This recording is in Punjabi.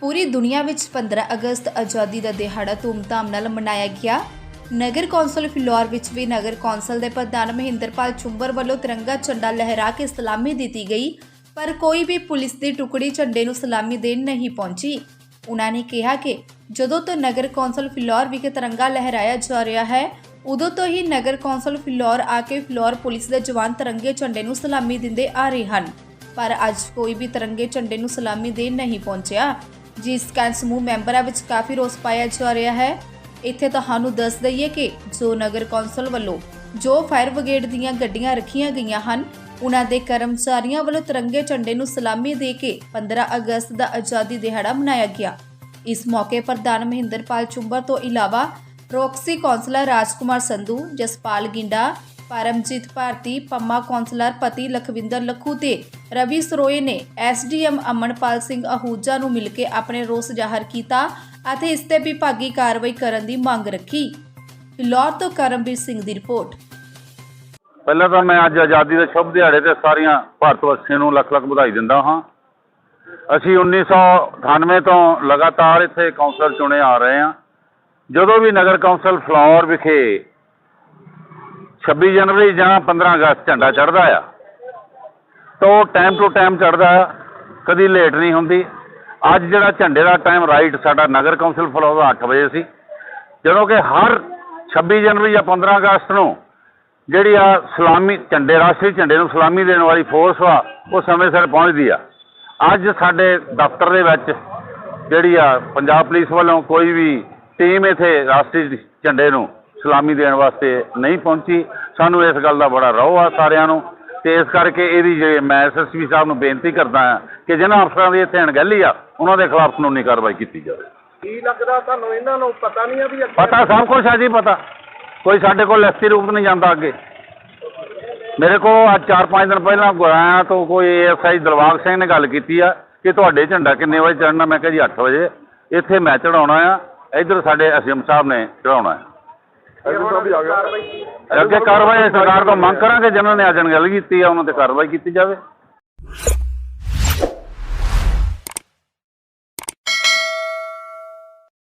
ਪੂਰੀ ਦੁਨੀਆ ਵਿੱਚ 15 ਅਗਸਤ ਆਜ਼ਾਦੀ ਦਾ ਦਿਹਾੜਾ ਧੂਮਧਾਮ ਨਾਲ ਮਨਾਇਆ ਗਿਆ। ਨਗਰ ਕੌਂਸਲ ਫਿਲੌਰ ਵਿੱਚ ਵੀ ਨਗਰ ਕੌਂਸਲ ਦੇ ਪ੍ਰਧਾਨ ਮਹਿੰਦਰਪਾਲ ਚੁੰਬਰ ਵੱਲੋਂ ਤਿਰੰਗਾ ਝੰਡਾ ਲਹਿਰਾ ਕੇ ਸਲਾਮੀ ਦਿੱਤੀ ਗਈ, ਪਰ ਕੋਈ ਵੀ ਪੁਲਿਸ ਦੀ ਟੁਕੜੀ ਝੰਡੇ ਨੂੰ ਸਲਾਮੀ ਦੇਣ ਨਹੀਂ ਪਹੁੰਚੀ। ਉਹਨਾਂ ਨੇ ਕਿਹਾ ਕਿ ਜਦੋਂ ਤੋਂ ਨਗਰ ਕੌਂਸਲ ਫਿਲੌਰ ਵਿਖੇ ਤਿਰੰਗਾ ਲਹਿਰਾਇਆ ਜਾ ਰਿਹਾ ਹੈ, ਉਦੋਂ ਤੋਂ ਹੀ ਨਗਰ ਕੌਂਸਲ ਫਿਲੌਰ ਆ ਕੇ ਫਿਲੌਰ ਪੁਲਿਸ ਦੇ ਜਵਾਨ ਤਿਰੰਗੇ ਝੰਡੇ ਨੂੰ ਸਲਾਮੀ ਦਿੰਦੇ ਆ ਰਹੇ ਹਨ। ਪਰ ਅੱਜ ਕੋਈ ਵੀ ਤਿਰੰਗੇ ਝੰਡੇ ਨੂੰ ਸਲਾਮੀ ਦੇਣ ਨਹੀਂ ਪਹੁੰਚਿਆ। ਜਿਸ ਕਾਰਨ ਸਮੂਹ ਮੈਂਬਰਾਂ ਵਿੱਚ ਕਾਫੀ ਰੋਸ ਪਾਇਆ ਜਾ ਰਿਹਾ ਹੈ। ਇੱਥੇ ਤੁਹਾਨੂੰ ਦੱਸ ਦਈਏ ਕਿ ਜੋ ਨਗਰ ਕੌਂਸਲ ਵੱਲੋਂ ਜੋ ਫਾਇਰ ਬ੍ਰਿਗੇਡ ਦੀਆਂ ਗੱਡੀਆਂ ਰੱਖੀਆਂ ਗਈਆਂ ਹਨ, ਉਹਨਾਂ ਦੇ ਕਰਮਚਾਰੀਆਂ ਵੱਲੋਂ ਤਿਰੰਗੇ ਝੰਡੇ ਨੂੰ ਸਲਾਮੀ ਦੇ ਕੇ 15 ਅਗਸਤ ਦਾ ਆਜ਼ਾਦੀ ਦਿਹਾੜਾ ਮਨਾਇਆ ਗਿਆ। ਇਸ ਮੌਕੇ ਪ੍ਰਧਾਨ ਮਹਿੰਦਰਪਾਲ ਚੁੰਬਰ ਤੋਂ ਇਲਾਵਾ Roxy councillor Rajkumar Sandhu, Jaspal Ginda Paramjit Bharti, Pamma councillor ਪਤੀ ਲਖਵਿੰਦਰ ਲੱਖੂ ਤੇ ਰਵੀ ਸਰੋਏ ਨੇ ਐਸਡੀਐਮ ਅਮਨਪਾਲ ਸਿੰਘ ਅਹੂਜਾ ਨੂੰ ਮਿਲ ਕੇ ਆਪਣੇ ਰੋਸ ਜ਼ਾਹਰ ਕੀਤਾ ਅਤੇ ਇਸ ਤੇ ਵਿਭਾਗੀ ਕਾਰਵਾਈ ਕਰਨ ਦੀ ਮੰਗ ਰੱਖੀ। ਫਿਲੌਰ ਤੋਂ ਕਰਮਵੀਰ ਸਿੰਘ ਦੀ ਰਿਪੋਰਟ। ਪਹਿਲਾਂ ਤਾਂ ਮੈਂ ਅੱਜ ਆਜ਼ਾਦੀ ਦੇ ਸ਼ੁਭ ਦਿਹਾੜੇ ਤੇ ਸਾਰੀਆਂ ਭਾਰਤ ਵਾਸੀਆਂ ਨੂੰ ਲੱਖ ਲੱਖ ਵਧਾਈ ਦਿੰਦਾ ਹਾਂ। ਅਸੀਂ 1998 ਤੋਂ ਲਗਾਤਾਰ ਇੱਥੇ ਕੌਂਸਲਰ ਚੁਣੇ ਆ ਰਹੇ ਹਾਂ। ਜਦੋਂ ਵੀ ਨਗਰ ਕੌਂਸਲ ਫਲੌਰ ਵਿਖੇ 26 ਜਨਵਰੀ ਜਾਂ 15 ਅਗਸਤ ਝੰਡਾ ਚੜ੍ਹਦਾ ਆ। ਤਾਂ ਉਹ ਟਾਈਮ ਟੂ ਟਾਈਮ ਚੜ੍ਹਦਾ ਕਦੀ ਲੇਟ ਨਹੀਂ ਹੁੰਦੀ। ਅੱਜ ਜਿਹੜਾ ਝੰਡੇ ਦਾ ਟਾਈਮ ਰਾਈਟ ਸਾਡਾ ਨਗਰ ਕੌਂਸਲ ਫਲੌਰ ਦਾ 8 ਵਜੇ ਸੀ। ਜਦੋਂ ਕਿ ਹਰ 26 ਜਨਵਰੀ ਜਾਂ 15 ਅਗਸਤ ਨੂੰ ਜਿਹੜੀ ਆ ਸਲਾਮੀ ਝੰਡੇ, ਰਾਸ਼ਟਰੀ ਝੰਡੇ ਨੂੰ ਸਲਾਮੀ ਦੇਣ ਵਾਲੀ ਫੋਰਸ ਵਾ, ਉਹ ਸਮੇਂ ਸਿਰ ਪਹੁੰਚਦੀ ਆ। ਅੱਜ ਸਾਡੇ ਦਫ਼ਤਰ ਦੇ ਵਿੱਚ ਜਿਹੜੀ ਆ ਪੰਜਾਬ ਪੁਲਿਸ ਵੱਲੋਂ ਕੋਈ ਵੀ ਟੀਮ ਇੱਥੇ ਰਾਸ਼ਟਰੀ ਝੰਡੇ ਨੂੰ ਸਲਾਮੀ ਦੇਣ ਵਾਸਤੇ ਨਹੀਂ ਪਹੁੰਚੀ। ਸਾਨੂੰ ਇਸ ਗੱਲ ਦਾ ਬੜਾ ਰੋਹ ਆ ਸਾਰਿਆਂ ਨੂੰ ਤੇ ਇਸ ਕਰਕੇ ਇਹਦੀ ਜੇ ਮੈਂ ਐਸਐਸਪੀ ਸਾਹਿਬ ਨੂੰ ਬੇਨਤੀ ਕਰਦਾ ਹਾਂ ਕਿ ਜਿਹਨਾਂ ਅਫਸਰਾਂ ਦੀ ਇੱਥੇ ਅਣਗਹਿਲੀ ਆ ਉਹਨਾਂ ਦੇ ਖਿਲਾਫ ਕਾਨੂੰਨੀ ਕਾਰਵਾਈ ਕੀਤੀ ਜਾਵੇ। ਕੀ ਲੱਗਦਾ ਤੁਹਾਨੂੰ ਇਹਨਾਂ ਨੂੰ ਪਤਾ ਨਹੀਂ ਆ ਵੀ ਅੱਗੇ ਪਤਾ ਸਭ ਕੁਝ ਹੈ ਜੀ ਪਤਾ। ਕੋਈ ਸਾਡੇ ਕੋਲ ਲਿਖਤੀ ਰੂਪ ਨਹੀਂ ਜਾਂਦਾ ਅੱਗੇ। ਮੇਰੇ ਕੋਲ ਅੱਜ 4-5 ਦਿਨ ਪਹਿਲਾਂ ਗੁਆਇਆ ਤੋਂ ਕੋਈ ਐਸਆਈ ਦਲਵਾਗ ਸਿੰਘ ਨੇ ਗੱਲ ਕੀਤੀ ਆ ਕਿ ਤੁਹਾਡੇ ਝੰਡਾ ਕਿੰਨੇ ਵਜੇ ਚੜ੍ਹਨਾ? ਮੈਂ ਕਿਹਾ ਜੀ 8 ਵਜੇ। ਇੱਥੇ ਮੈਂ ਚੜਾਉਣਾ ਆ। ਇੱਧਰ ਸਾਡੇ ਐਸਐਮ ਸਾਹਿਬ ਨੇ ਚੜਾਉਣਾ ਅੱਗੇ ਕਾਰਵਾਈ ਸਰਕਾਰ ਤੋਂ ਮੰਗ ਕਰਾਂਗੇ ਜਿਨ੍ਹਾਂ ਨੇ ਅੱਜ ਗੱਲ ਕੀਤੀ ਆ ਉਹਨਾਂ ਤੇ ਕਾਰਵਾਈ ਕੀਤੀ ਜਾਵੇ।